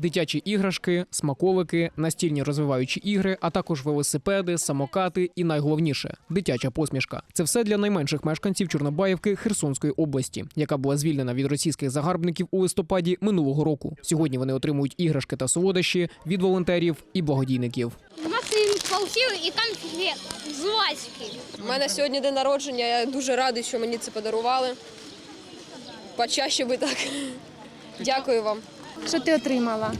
Дитячі іграшки, смаколики, настільні розвиваючі ігри, а також велосипеди, самокати і найголовніше дитяча посмішка. Це все для найменших мешканців Чорнобаївки Херсонської області, яка була звільнена від російських загарбників у листопаді минулого року. Сьогодні вони отримують іграшки та солодощі від волонтерів і благодійників. Полтів і там є жвачки. У мене сьогодні день народження. Я дуже радий, що мені це подарували. Почаще би так. Дякую вам. Що ти отримала?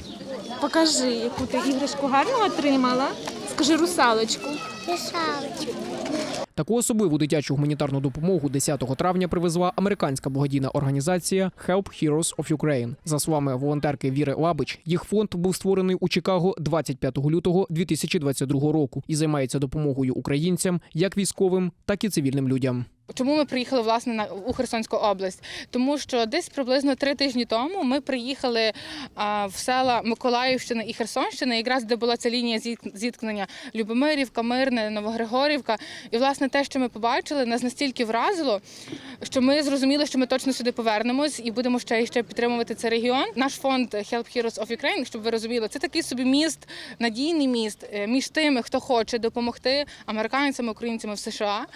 Покажи, яку ти іграшку гарну отримала. Скажи русалочку. Писалочку. Таку особливу дитячу гуманітарну допомогу 10 травня привезла американська благодійна організація Help Heroes of Ukraine. За словами волонтерки Віри Лабич, їх фонд був створений у Чикаго 25 лютого 2022 року і займається допомогою українцям, як військовим, так і цивільним людям. Чому ми приїхали власне на у Херсонську область? Тому що десь приблизно три тижні тому ми приїхали а, в села Миколаївщини і Херсонщини, якраз де була ця лінія зіткнення Любомирівка, Мирне, Новогригорівка. І власне те, що ми побачили, нас настільки вразило, що ми зрозуміли, що ми точно сюди повернемось і будемо ще і ще підтримувати цей регіон. Наш фонд Help Heroes of Ukraine, щоб ви розуміли, це такий собі міст, надійний міст е, між тими, хто хоче допомогти американцями, українцями в США,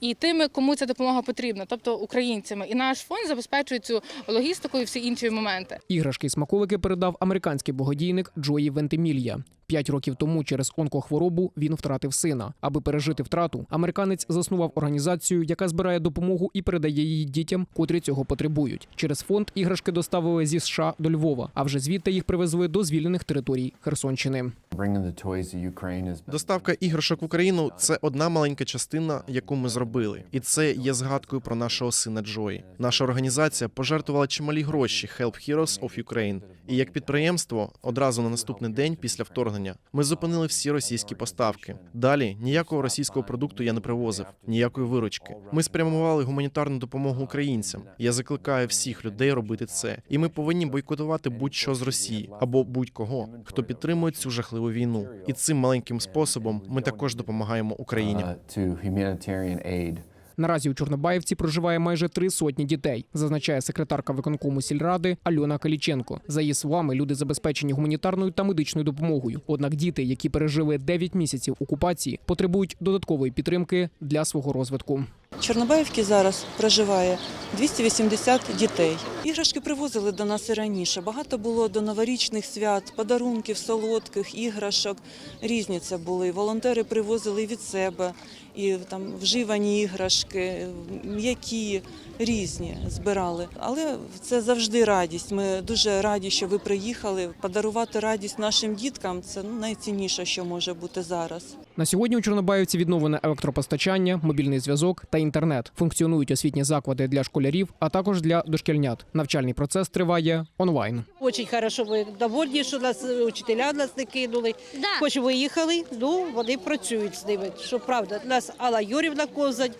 і тими, кому ця допомога потрібна, тобто українцями. І наш фонд забезпечує цю логістику і всі інші моменти. Іграшки смаколики передав американський благодійник Джої Вентимілья. П'ять років тому через онкохворобу він втратив сина. Аби пережити втрату, американець заснував організацію, яка збирає допомогу і передає її дітям, котрі цього потребують. Через фонд іграшки доставили зі США до Львова, а вже звідти їх привезли до звільнених територій Херсонщини. Доставка іграшок в Україну це одна маленька частина, яку ми зробили, і це є згадкою про нашого сина Джої. Наша організація пожертвувала чималі гроші Help Heroes of Ukraine. І як підприємство, одразу на наступний день після вторгнення ми зупинили всі російські поставки. Далі ніякого російського продукту я не привозив, ніякої виручки. Ми спрямували гуманітарну допомогу українцям. Я закликаю всіх людей робити це, і ми повинні бойкотувати будь-що з Росії або будь-кого, хто підтримує цю жахливу війну. І цим маленьким способом ми також допомагаємо Україні. Наразі у Чорнобаївці проживає майже три сотні дітей, зазначає секретарка виконкому сільради Альона Каліченко. За її словами, люди забезпечені гуманітарною та медичною допомогою. Однак діти, які пережили 9 місяців окупації, потребують додаткової підтримки для свого розвитку. В Чорнобаївці зараз проживає 280 дітей. Іграшки привозили до нас і раніше. Багато було до новорічних свят, подарунків, солодких, іграшок. Різні це були. Волонтери привозили від себе, і там вживані іграшки, м'які, різні збирали. Але це завжди радість. Ми дуже раді, що ви приїхали. Подарувати радість нашим діткам це ну, найцінніше, що може бути зараз. На сьогодні у Чорнобаївці відновлене електропостачання, мобільний зв'язок та інтернет. Функціонують освітні заклади для школярів, а також для дошкільнят. Навчальний процес триває онлайн. Дуже хорошо, ви довольні, що нас е, учителя нас не кинули. Да. Хоч виїхали, ну вони працюють з ними. Що правда, нас Алла Юрівна Козань,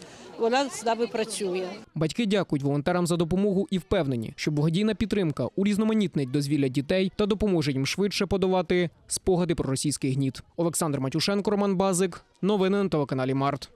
вона з нами працює. Батьки дякують волонтерам за допомогу і впевнені, що благодійна підтримка урізноманітнить дозвілля дітей та допоможе їм швидше подавати спогади про російський гніт. Олександр Матюшенко, Роман Базик. Новини на телеканалі Март.